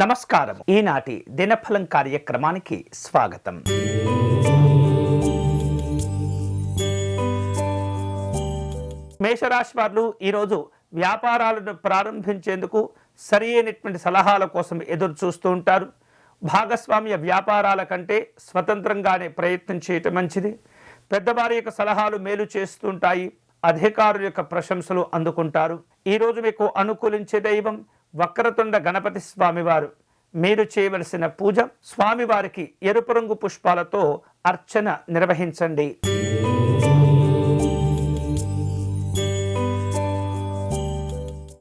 నమస్కారం. ఈనాటి దినఫలం కార్యక్రమానికి స్వాగతం. మేషరాశి వారు ఈరోజు వ్యాపారాలను ప్రారంభించేందుకు సరి అయినటువంటి సలహాల కోసం ఎదురు చూస్తూ ఉంటారు. భాగస్వామ్య వ్యాపారాల కంటే స్వతంత్రంగానే ప్రయత్నం చేయటం మంచిది. పెద్దవారి యొక్క సలహాలు మేలు చేస్తుంటాయి అధికారుల యొక్క ప్రశంసలు అందుకుంటారు. ఈరోజు మీకు అనుకూలించే దైవం వక్రతుండ గణపతి స్వామివారు. మీరు చేయవలసిన పూజ స్వామివారికి ఎరుపు రంగు పుష్పాలతో అర్చన నిర్వహించండి.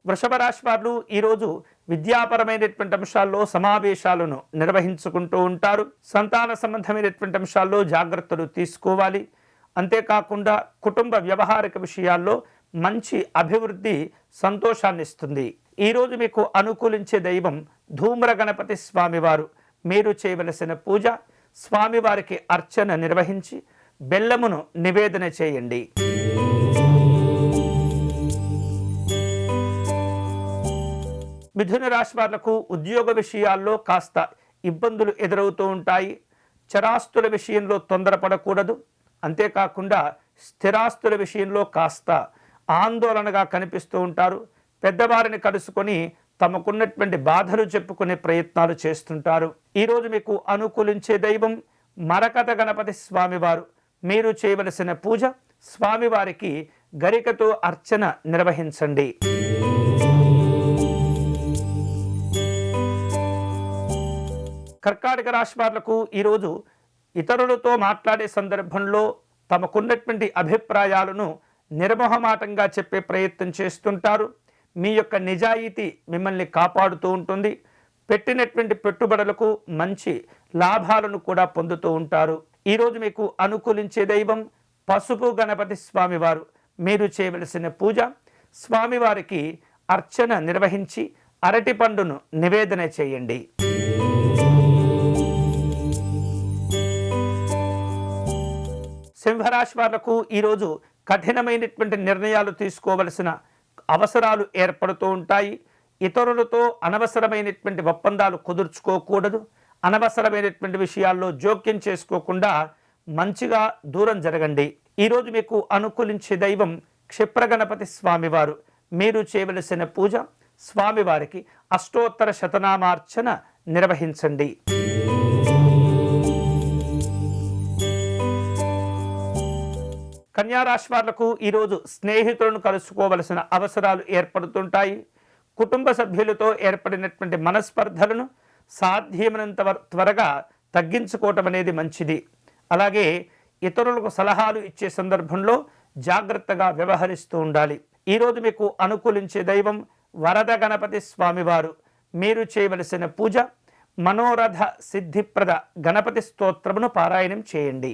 వృషభ రాశి వారు ఈరోజు విద్యాపరమైనటువంటి అంశాల్లో సమావేశాలను నిర్వహించుకుంటూ ఉంటారు. సంతాన సంబంధమైనటువంటి అంశాల్లో జాగ్రత్తలు తీసుకోవాలి. అంతేకాకుండా కుటుంబ వ్యవహారిక విషయాల్లో మంచి అభివృద్ధి సంతోషాన్ని ఇస్తుంది ఈరోజు మీకు అనుకూలించే దైవం ధూమ్ర గణపతి స్వామివారు. మీరు చేయవలసిన పూజ స్వామివారికి అర్చన నిర్వహించి బెల్లమును నివేదన చేయండి. మిథున రాశి వాళ్ళకు ఉద్యోగ విషయాల్లో కాస్త ఇబ్బందులు ఎదురవుతూ ఉంటాయి. చరాస్తుల విషయంలో తొందరపడకూడదు. అంతేకాకుండా స్థిరాస్తుల విషయంలో కాస్త ఆందోళనగా కనిపిస్తూ ఉంటారు. పెద్దవారిని కలుసుకొని తమకున్నటువంటి బాధలు చెప్పుకునే ప్రయత్నాలు చేస్తుంటారు. ఈరోజు మీకు అనుకూలించే దైవం మరకథ గణపతి స్వామివారు. మీరు చేయవలసిన పూజ స్వామివారికి గరికతో అర్చన నిర్వహించండి. కర్కాటక రాశి వాళ్ళకు ఈరోజు ఇతరులతో మాట్లాడే సందర్భంలో తమకున్నటువంటి అభిప్రాయాలను నిర్మోహమాటంగా చెప్పే ప్రయత్నం చేస్తుంటారు. మీ యొక్క నిజాయితీ మిమ్మల్ని కాపాడుతూ ఉంటుంది. పెట్టినటువంటి పెట్టుబడులకు మంచి లాభాలను కూడా పొందుతూ ఉంటారు. ఈరోజు మీకు అనుకూలించే దైవం పసుపు గణపతి స్వామివారు. మీరు చేయవలసిన పూజ స్వామివారికి అర్చన నిర్వహించి అరటి పండును నివేదన చేయండి. సింహరాశి వాళ్ళకు ఈరోజు కఠినమైనటువంటి నిర్ణయాలు తీసుకోవలసిన అవసరాలు ఏర్పడుతూ ఉంటాయి. ఇతరులతో అనవసరమైనటువంటి ఒప్పందాలు కుదుర్చుకోకూడదు. అనవసరమైనటువంటి విషయాల్లో జోక్యం చేసుకోకుండా మంచిగా దూరం జరగండి. ఈరోజు మీకు అనుకూలించే దైవం క్షిప్రగణపతి స్వామివారు. మీరు చేయవలసిన పూజ స్వామివారికి అష్టోత్తర శతనామార్చన నిర్వహించండి. కన్యారాశి వాళ్ళకు ఈరోజు స్నేహితులను కలుసుకోవలసిన అవసరాలు ఏర్పడుతుంటాయి. కుటుంబ సభ్యులతో ఏర్పడినటువంటి మనస్పర్ధలను సాధ్యమైనంత త్వరగా తగ్గించుకోవటం అనేది మంచిది. అలాగే ఇతరులకు సలహాలు ఇచ్చే సందర్భంలో జాగ్రత్తగా వ్యవహరిస్తూ ఉండాలి. ఈరోజు మీకు అనుకూలించే దైవం వరద గణపతి స్వామివారు. మీరు చేయవలసిన పూజ మనోరథ సిద్ధిప్రద గణపతి స్తోత్రమును పారాయణం చేయండి.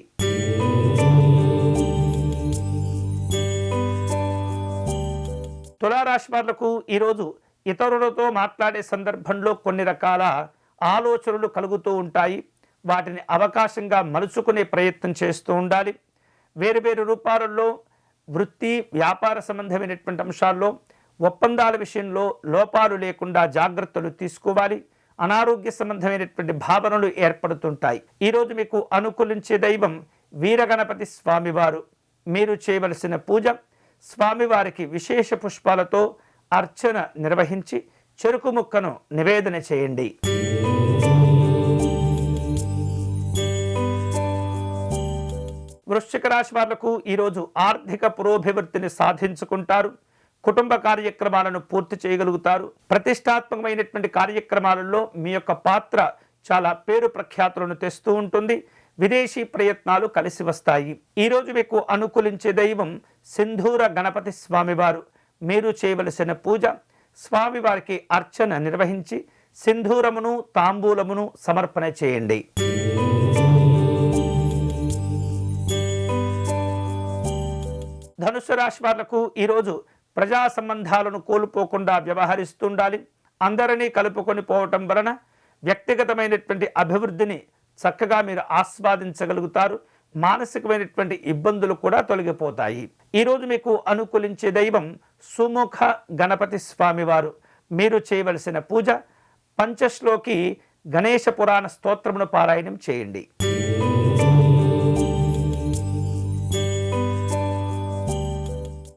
తులారాశి వాళ్ళకు ఈరోజు ఇతరులతో మాట్లాడే సందర్భంలో కొన్ని రకాల ఆలోచనలు కలుగుతూ ఉంటాయి. వాటిని అవకాశంగా మలుచుకునే ప్రయత్నం చేస్తూ ఉండాలి. వేరు వేరు రూపాలలో వృత్తి వ్యాపార సంబంధమైనటువంటి అంశాల్లో ఒప్పందాల విషయంలో లోపాలు లేకుండా జాగ్రత్తలు తీసుకోవాలి. అనారోగ్య సంబంధమైనటువంటి భావనలు ఏర్పడుతుంటాయి. ఈరోజు మీకు అనుకూలించే దైవం వీరగణపతి స్వామివారు. మీరు చేయవలసిన పూజ స్వామివారికి విశేష పుష్పాలతో అర్చన నిర్వహించి చెరుకు ముక్కను నివేదన చేయండి. వృశ్చిక రాశి వాళ్ళకు ఈరోజు ఆర్థిక పురోభివృద్ధిని సాధించుకుంటారు. కుటుంబ కార్యక్రమాలను పూర్తి చేయగలుగుతారు. ప్రతిష్టాత్మకమైనటువంటి కార్యక్రమాలలో మీ యొక్క పాత్ర చాలా పేరు ప్రఖ్యాతులను తెస్తూ ఉంటుంది. విదేశీ ప్రయత్నాలు కలిసి వస్తాయి. ఈరోజు మీకు అనుకూలించే దైవం సింధూర గణపతి స్వామివారు. మీరు చేయవలసిన పూజ స్వామివారికి అర్చన నిర్వహించి సింధూరమును తాంబూలమును సమర్పణ చేయండి. ధనుసు రాశి వాళ్ళకు ఈరోజు ప్రజా సంబంధాలను కోల్పోకుండా వ్యవహరిస్తుండాలి అందరినీ కలుపుకొని పోవటం వలన వ్యక్తిగతమైనటువంటి అభివృద్ధిని చక్కగా మీరు ఆస్వాదించగలుగుతారు. మానసికమైనటువంటి ఇబ్బందులు కూడా తొలగిపోతాయి. ఈరోజు మీకు అనుకూలించే దైవం సుముఖ గణపతి స్వామివారు. మీరు చేయవలసిన పూజ పంచశ్లోకి గణేష పురాణ స్తోత్రమును పారాయణం చేయండి.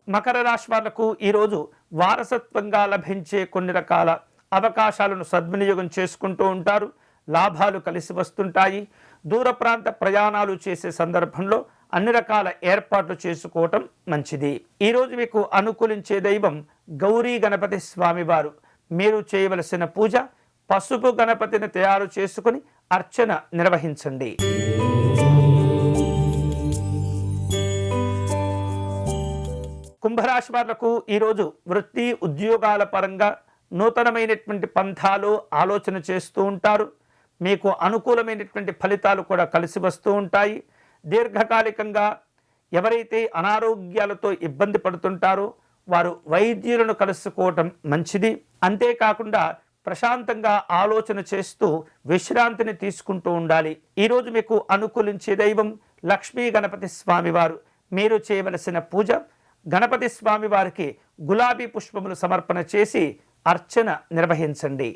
మకర రాశి వాళ్ళకు ఈరోజు వారసత్వంగా లభించే కొన్ని రకాల అవకాశాలను సద్వినియోగం చేసుకుంటూ ఉంటారు. లాభాలు కలిసి వస్తుంటాయి. దూర ప్రాంత ప్రయాణాలు చేసే సందర్భంలో అన్ని రకాల ఏర్పాట్లు చేసుకోవటం మంచిది. ఈరోజు మీకు అనుకూలించే దైవం గౌరీ గణపతి స్వామివారు. మీరు చేయవలసిన పూజ పసుపు గణపతిని తయారు చేసుకుని అర్చన నిర్వహించండి. కుంభరాశి వాళ్ళకు ఈరోజు వృత్తి ఉద్యోగాల పరంగా నూతనమైనటువంటి పంథాలు ఆలోచన చేస్తూ ఉంటారు. మీకు అనుకూలమైనటువంటి ఫలితాలు కూడా కలిసి వస్తూ ఉంటాయి. దీర్ఘకాలికంగా ఎవరైతే అనారోగ్యాలతో ఇబ్బంది పడుతుంటారో వారు వైద్యులను కలుసుకోవటం మంచిది. అంతేకాకుండా ప్రశాంతంగా ఆలోచన చేస్తూ విశ్రాంతిని తీసుకుంటూ ఉండాలి. ఈరోజు మీకు అనుకూలించే దైవం లక్ష్మీ గణపతి స్వామివారు. మీరు చేయవలసిన పూజ గణపతి స్వామి వారికి గులాబీ పుష్పములు సమర్పణ చేసి అర్చన నిర్వహించండి.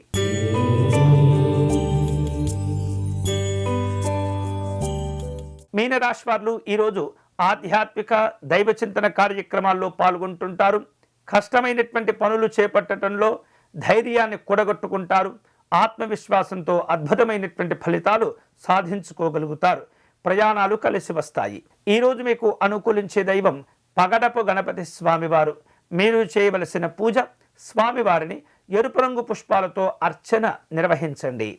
మీనరాశి వారు ఈరోజు ఆధ్యాత్మిక దైవ చింతన కార్యక్రమాల్లో పాల్గొంటుంటారు. కష్టమైనటువంటి పనులు చేపట్టడంలో ధైర్యాన్ని కూడగొట్టుకుంటారు. ఆత్మవిశ్వాసంతో అద్భుతమైనటువంటి ఫలితాలు సాధించుకోగలుగుతారు. ప్రయాణాలు కలిసి వస్తాయి. ఈరోజు మీకు అనుకూలించే దైవం పగడపు గణపతి స్వామివారు. మీరు చేయవలసిన పూజ స్వామివారిని ఎరుపు రంగు పుష్పాలతో అర్చన నిర్వహించండి.